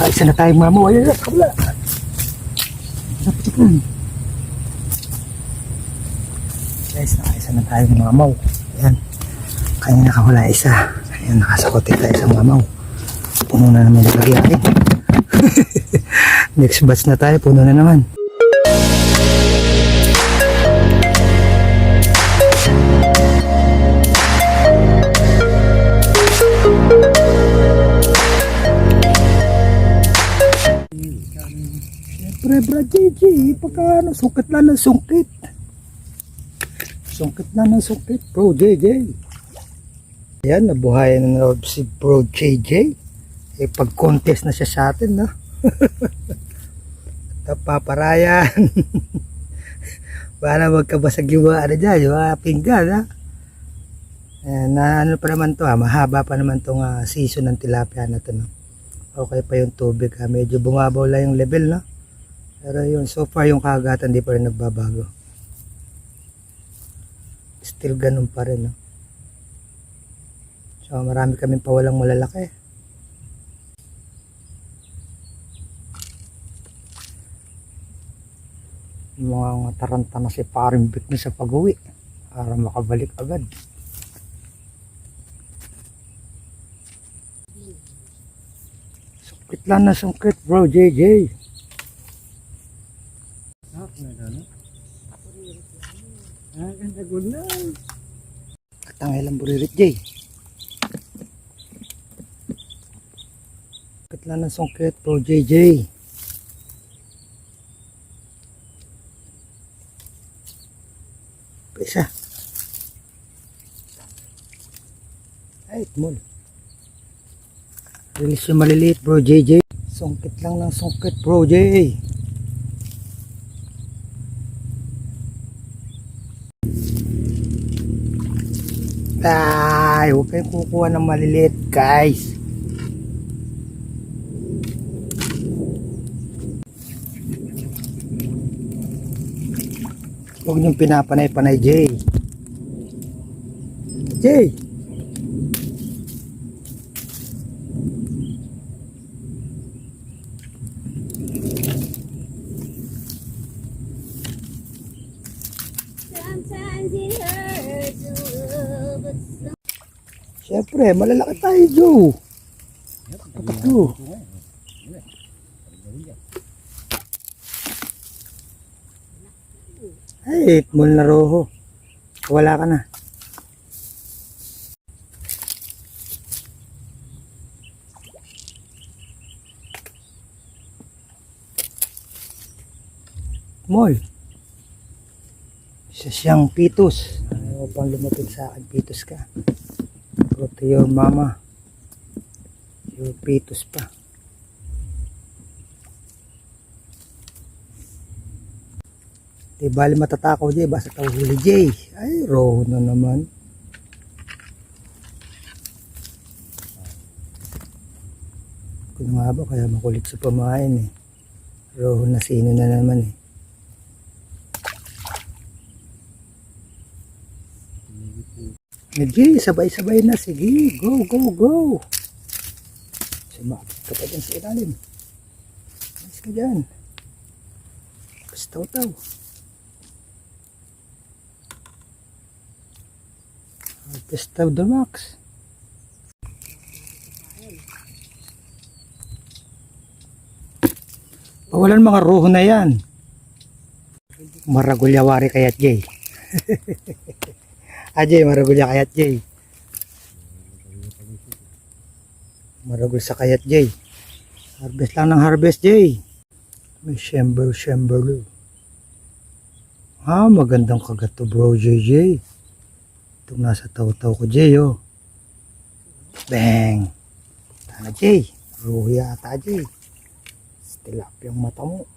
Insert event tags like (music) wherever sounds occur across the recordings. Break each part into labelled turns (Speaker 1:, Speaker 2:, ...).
Speaker 1: Nakaisa na tayong mamo. Ayan na, kabla. Napitik na. Guys, nakaisa na tayong mamaw. Ayan. Kanina nakahula isa. Ayan, nakasakote tayo sa mamaw. Puno na naman yung lagyan. (laughs) Next batch na tayo, puno na naman. JJ, pagka ano, sungkit na ng sungkit. Sungkit na ng sungkit, bro, JJ. Ayan, nabuhayan na loob si bro, JJ. Eh, pag-contest na siya sa atin, no? (laughs) Napaparayan. (laughs) Para magkabasag yung ano dyan, yung mga pinggan, ha? Eh, na ano pa naman to, ha? Mahaba pa naman tong ah, season ng tilapia na to, no? Okay pa yung tubig, ha? Medyo bumabaw lang yung level, no? Pero yun, so far yung kagatan di pa rin nagbabago. Still ganun pa rin, no? So, marami kaming pawalang malalaki. Mga taranta na si paring na sa pag-uwi para makabalik agad. Sungkit lang na sungkit bro, JJ.
Speaker 2: Ganda gula.
Speaker 1: Katangay lang buririt, Jay. Sungkit lang na sungkit bro, JJ. Pisa. Ay, mul. Release yung maliliit bro, JJ. Sungkit lang ng sungkit bro, JJ. Ay, huwag kayong kukuha ng maliliit, guys. Huwag niyong pinapanay-panay, Jay. Jay! Siyempre, malalaki tayo, Joe. Patatlo. Ay, mul na roho. Wala ka na. Mol. Isa siyang pitos. Ayaw pang lumapit sa akin, pitos ka. Go to your mama. Your pitos pa. Di bali matatakaw Jay, basta tao huli Jay. Ay, roho na naman. Kung nga ba, kaya makulit sa pamain eh. Roho na sino na naman eh. Jay, sabay-sabay na. Sige, go, go, go. Sumakit ka pa dyan sa ilalim. Alis ka dyan. Pastaw-taw. Pastaw the max. Pawalan mga roho na yan. Maragulyawari kayat Jay. (laughs) Ajay, maragul ya kayat Jay. Maragul sa kayat Jay. Harvest lang ng harvest Jay. May shember shember. Ah, magandang kagat to bro JJ. Itong nasa taw-taw ko Jay oh. Bang. Tana Jay. Ruhi ata Jay. Stilap yung mata mo.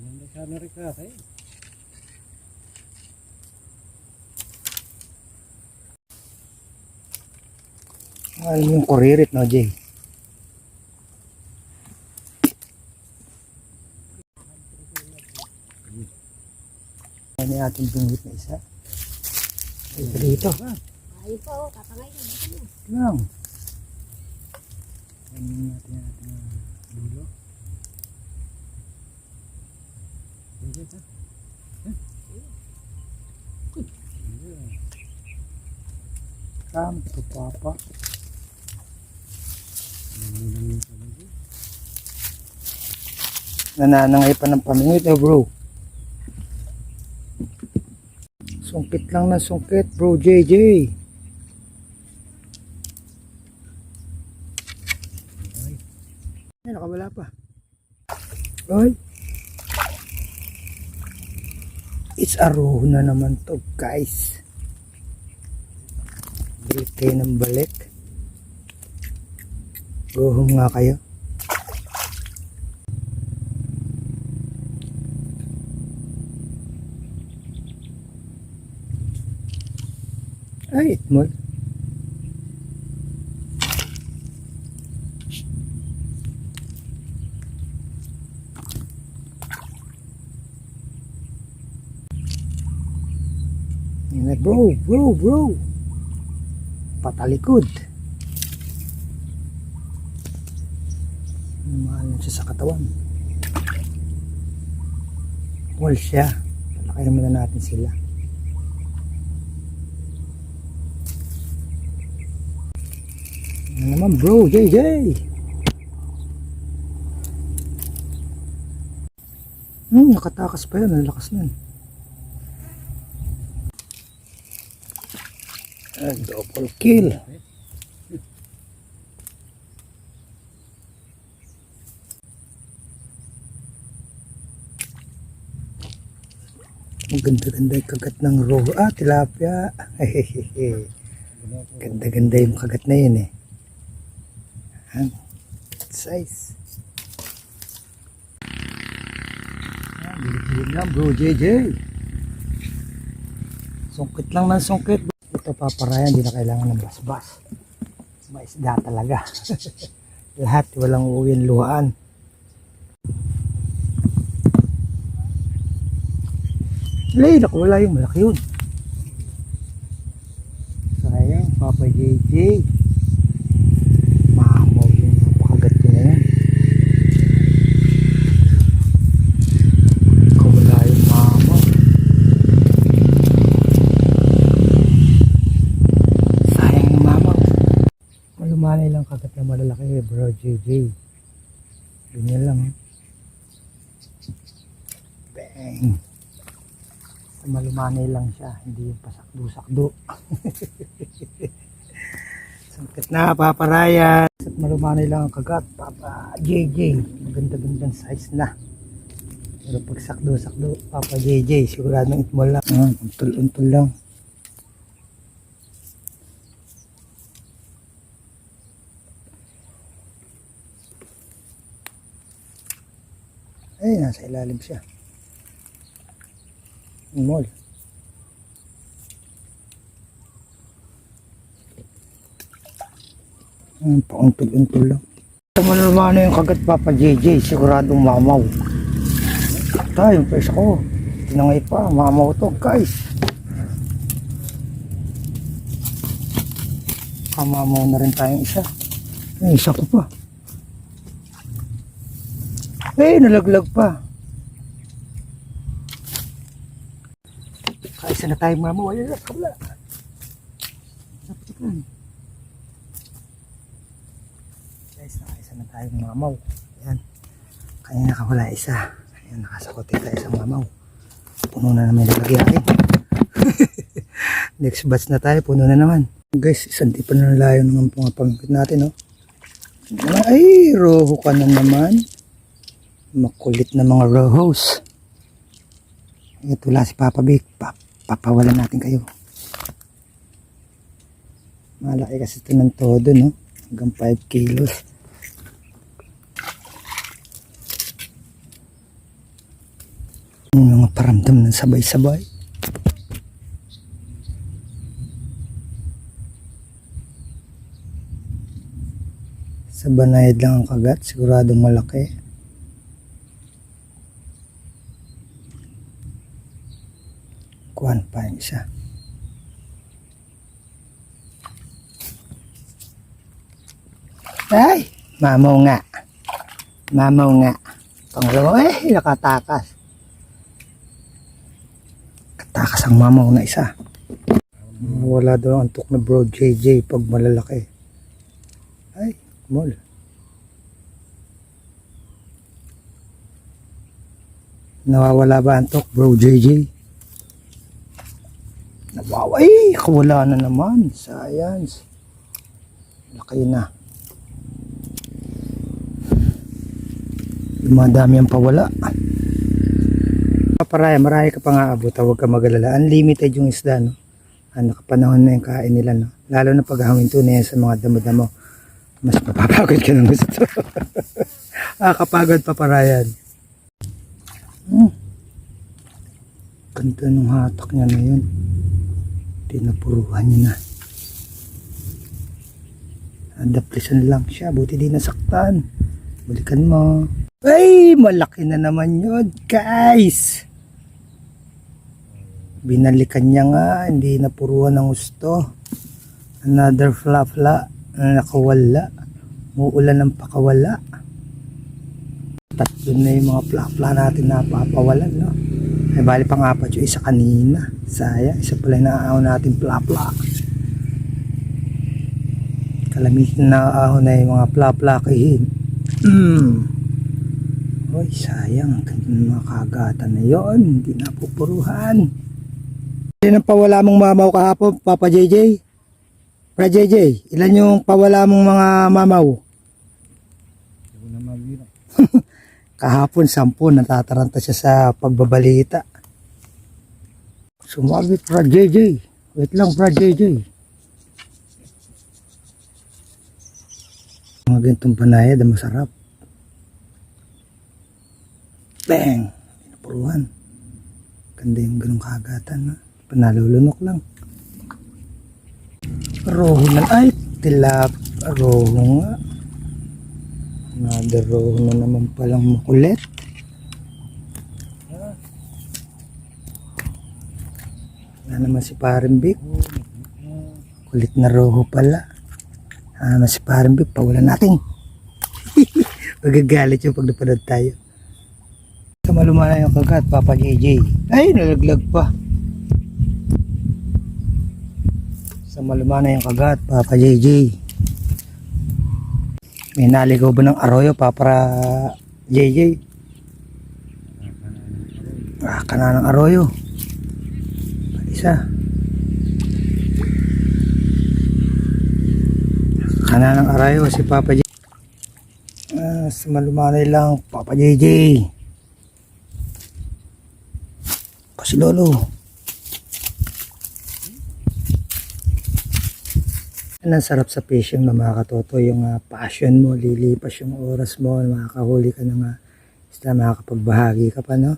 Speaker 2: Ano sana rin ka
Speaker 1: Ay, yung kuririt no, Jay. Ayan yung ating binggit na isa. Ay, dito.
Speaker 3: Ayun pa, oh, kakangay na dito na.
Speaker 1: Lang. Ayan natin ang ating ah, dulo.
Speaker 2: Binggit ha?
Speaker 1: Kampo. Kampo, papa. Nananangay pa ng pamingit eh bro. Sungkit lang ng sungkit bro JJ. Ay, nakawala pa. Ay. It's a roho na naman to guys. Balik kayo ng balik. Home nga kayo. Ay, itmol. Bro, bro, bro. Patalikod. Siya sa katawan. Wall siya. Palakayin muna natin sila. Ano naman bro, JJ? Hmm, nakatakas pa yan. Ang lakas nun. Ah, double kill. Ang ganda-ganda yung kagat ng roho. Ah, tilapia. (laughs) Ganda-ganda yung kagat na yun eh. Ang size. Ah, Bilig-bilig lang bro, JJ. Sungkit lang ng sungkit. Ito paparayan, hindi na kailangan ng basbas. Maisda talaga. (laughs) Lahat walang uwin luhaan. Lay, naku, wala yung malaki yun. Sayang, Papa JJ. Mamaw yung napakagat ko na yan. Ikaw wala yung mamaw. Sayang yung mamaw. Malumanay lang kagat na malalaki eh, bro JJ. Ganyan lang. eh. Bang. Malumanay lang siya, hindi yung pasakdo-sakdo. (laughs) Sangkit na, paparayan. At malumanay lang ang kagat, Papa JJ. Maganda-gandang size na. Pero pag sakdo-sakdo, Papa JJ, siguradong itmol lang. Ah, untol-untol lang. Ay, nasa ilalim siya. Mall. Hmm, pauntol-untol lang. Tama na yung kagat Papa JJ, siguradong mamaw. Tayo, yung pesa ko. Tinangay pa, mamaw to, guys. Kamamaw na rin tayong isa. Ay, isa ko pa. Eh, nalaglag pa. Kaisa na tayong mamaw. Ayan, kabla. Dapat yan. Guys, nakaisa na tayong mamaw. Ayan. Kanya nakawala isa. Ayan, nakasakote tayo sa mamaw. Puno na naman yung lagyain. (laughs) Next batch na tayo, puno na naman. Guys, isang tipo na layo ng mga pangkit natin, oh. Ay, roho ka na naman. Makulit na mga rohos. Ito wala si Papa Big. Pa papawalan natin kayo. Malaki kasi ito ng todo, no? Hanggang 5 kilos. Yung mga paramdam ng sabay-sabay. Sa banayad lang ang kagat, siguradong malaki. Kuhan pa yung isa. Ay, mamaw nga. Mamaw nga. Pangalawa, eh, nakatakas. Takas ang mamaw na isa. Wala daw ang antok na bro JJ pag malalaki. Ay, mall. Nawawala ba antok bro JJ? Nawawa. Ay, wala na naman. Science. Laki na. Dumadami ang pawala. Paparaya, marami ka pa nga abot. Huwag ka magalala. Unlimited yung isda, no? Ah, nakapanahon na yung kain nila, no? Lalo na pag haminto na yan sa mga damo-damo. Mas mapapagod ka ng gusto. (laughs) ah, kapagod paparayan. Hmm. Ganda ng hatak niya na yun. Tinapuruhan niya na. Adaplisan lang siya. Buti di nasaktan. Balikan mo. Ay, malaki na naman yun, guys. Binalikan niya nga, hindi napuruan ng gusto. Another fla-fla na nakawala. Muulan ng pakawala. Tatlo na yung mga fla-fla natin na papawalan, no? Ay, bali pang apat yung isa kanina. Saya, isa pala yung naaaw natin fla-fla. Kalamitin na naaaw na yung mga fla-fla kahin. Mm. (clears throat) Sayang. Ang ganda ng mga kagatan na yon. Hindi na pupuruhan. Ilan ang pawala mong mamaw kahapon, Papa JJ? Pra JJ, ilan yung pawala mong mga mamaw? (laughs) Kahapon, sampu, natataranta siya sa pagbabalita. Sumabit, Pra JJ. Wait lang, Pra JJ. Mga ganitong panayad, masarap. Bang! Pinapuruhan. Ganda yung ganong kagatan. Ha? Panalulunok lang. Roho na. Ay, tilap. Roho nga. Another roho na naman palang makulit. Wala naman si Parimbic. Kulit na roho pala. Naman si Parimbic. Pawalan natin. (laughs) Magagalit yung pag tayo. Sa malumana yung kagat, Papa JJ. Ay, nalaglag pa. Sa malumana yung kagat, Papa JJ. May naligaw ba ng arroyo, Papa JJ? Ah, kana ng arroyo. Isa. Kana ng arroyo si Papa JJ. Ah, malumanay lang, Papa JJ. Pa si Lolo. Ang sarap sa fishing na mga katoto, yung ah, passion mo, lilipas yung oras mo, makakahuli ka ng uh, isda, makakapagbahagi ka pa, no?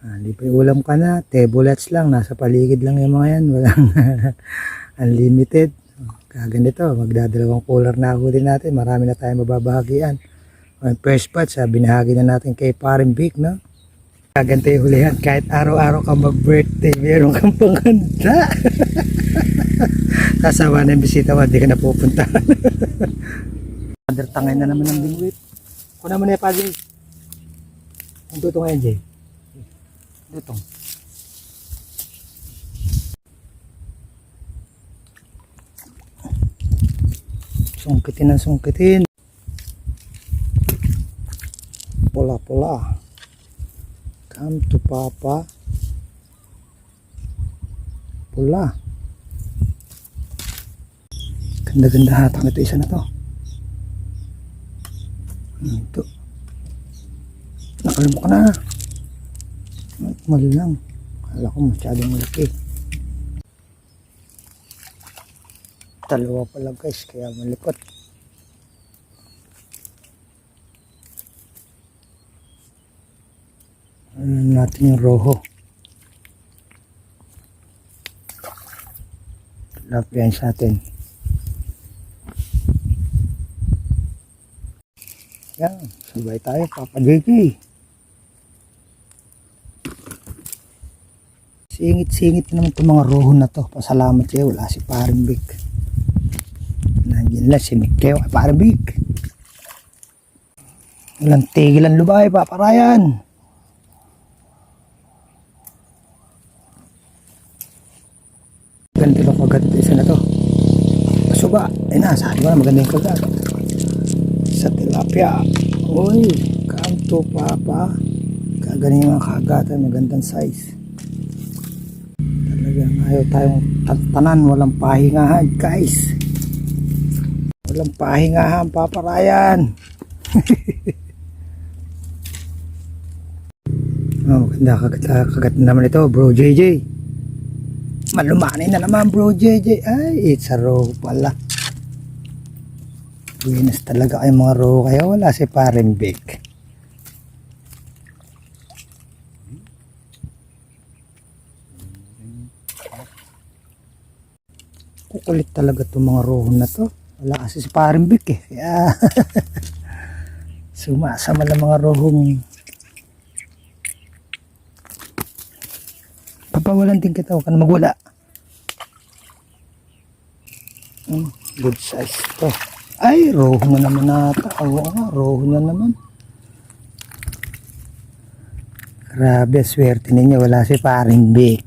Speaker 1: Ah, libre ulam ka na, bullets lang, nasa paligid lang yung mga yan, (laughs) walang unlimited. Kaganito, magdadalawang cooler na huli natin, marami na tayong mababahagian. Ang first batch, ah, binahagi na natin kay Paring Big, no? Kaganto yung hulihan, kahit araw-araw ka mag-birthday, meron kang panghanda. Kasawa (laughs) na yung bisita mo, hindi ka na pupunta. Mother, (laughs) tangay na naman ng bingwit. Kuna mo na yung pagi. Ang tutong ngayon, Jay. Tutong. Sungkitin ang sungkitin. Pula-pula. Come to Papa. Pula. Ganda-ganda hatang ito. Isa na to. Hmm, Ito. Nakalimok na. Mali lang. Kala ko masyadong malaki. Dalawa pala guys, kaya malikot. Ano natin yung roho. Lapian sa atin. Yan, sabay tayo, Papa JJ. Singit-singit na naman itong mga roho na to. Pasalamat kayo, wala si Paring Big. Nandiyan lang si Mikeo Big. Walang tigilan lubay, Papa Ryan. Na, sabi ko na maganda yung kagat. Sa tilapia. Uy, kanto papa. Kagaling yung mga kagatan, magandang size. Talagang ayaw tayong tantanan, walang pahingahan guys. Walang pahingahan, Papa Ryan. (laughs) oh, maganda kagat, kagat na naman ito, bro JJ. Malumanay na naman, bro JJ. Ay, it's a row pala. Buenas talaga kayo mga row, kaya wala si Paring Vic. Kukulit talaga itong mga rohon na to. Wala kasi si Paring Vic eh. Kaya (laughs) sumasama lang mga rohong papawalan din kita huwag ka na magwala Hmm, good size to ay roho na naman nata oo nga roho na naman. Grabe swerte ninyo. Wala si paring Vic.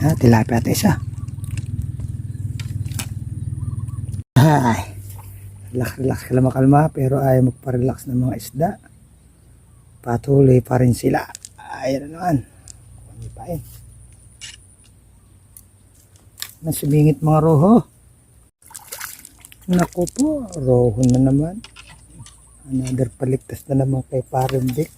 Speaker 1: Ha (laughs) tilapia tayo isa. Ay relax relax ka lang makalma pero ayaw magpa-relax ng mga isda. Patuloy pa rin sila. Ayun na naman? Kunin pa yun nasumingit mga roho. Naku po roho na naman. Another paligtas na naman kay Parin Vic.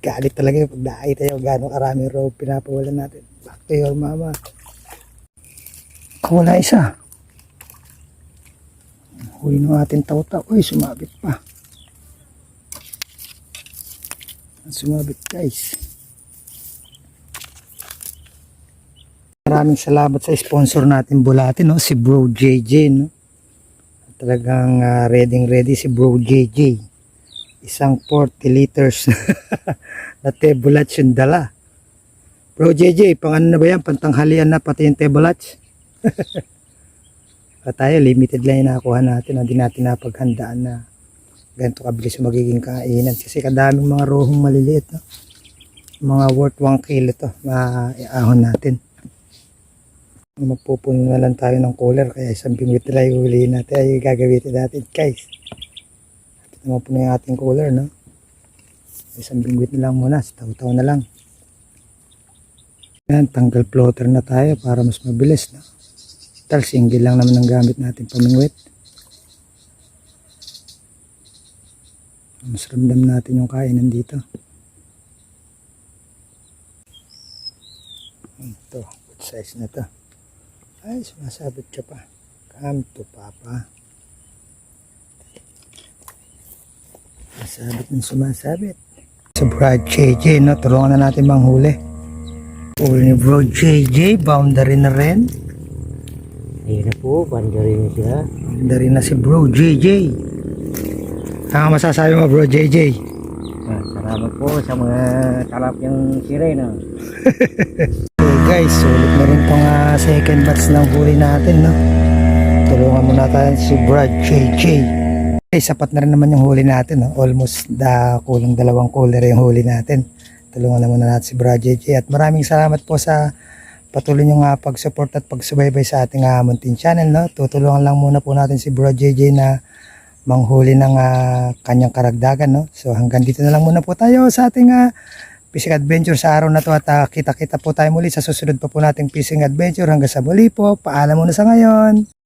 Speaker 1: Galit talaga yung pag nakita tayo gano'ng karami roho pinapawalan natin. Back to your mama. Wala isa. Huli ng ating tawtaw uy sumabit pa. Sumabit guys maraming salamat sa sponsor natin Bulati no? Si Bro JJ no? Talagang ah, ready ready si Bro JJ isang 40 liters (laughs) na tebulats yung dala. Bro JJ pang ano na ba yan? Pantanghalian na pati yung tebulats (laughs) pa tayo limited lang yung nakakuha natin hindi natin napaghandaan na ganito kabilis yung magiging kainan. Kasi kadaming mga rohong maliliit no? mga worth 1 kilo to maaahon natin magpupuno na lang tayo ng cooler kaya isang bingwit na lang iulihin natin. Ay gagamitin natin guys. Ito naman po na yung ating cooler no? Isang bingwit na lang muna taw-taw na lang. Yan tanggal floater na tayo para mas mabilis no? Tal single lang naman ang gamit natin pamingwit. Mas ramdam natin yung kainan dito. Ito good size na to ay sumasabit ka pa. Come to papa. Sumasabit ng sumasabit. Sa Brad JJ no? Tulungan na natin manghuli. Huli ni bro JJ boundary na rin.
Speaker 2: Ayun na po, bandari na siya.
Speaker 1: boundary na si bro JJ ano masasabi mo bro JJ
Speaker 2: Ah, salamat po sa mga talapyang sirena. (laughs)
Speaker 1: Guys, sulit na rin pang ah, second batch ng huli natin, no? Tulungan muna tayo si Brad JJ. Okay, sapat na rin naman yung huli natin, no? Almost da kulang dalawang cooler yung huli natin. Tulungan na muna natin si Brad JJ. At maraming salamat po sa patuloy nyo nga pag-support at pagsubaybay sa ating uh, Muntin channel, no? Tutulungan lang muna po natin si Brad JJ na manghuli ng ah, kanyang karagdagan, no? So hanggang dito na lang muna po tayo sa ating ah, fishing adventure sa araw na to at ah, kita-kita po tayo muli sa susunod pa po nating fishing adventure hanggang sa muli po. Paalam muna sa ngayon.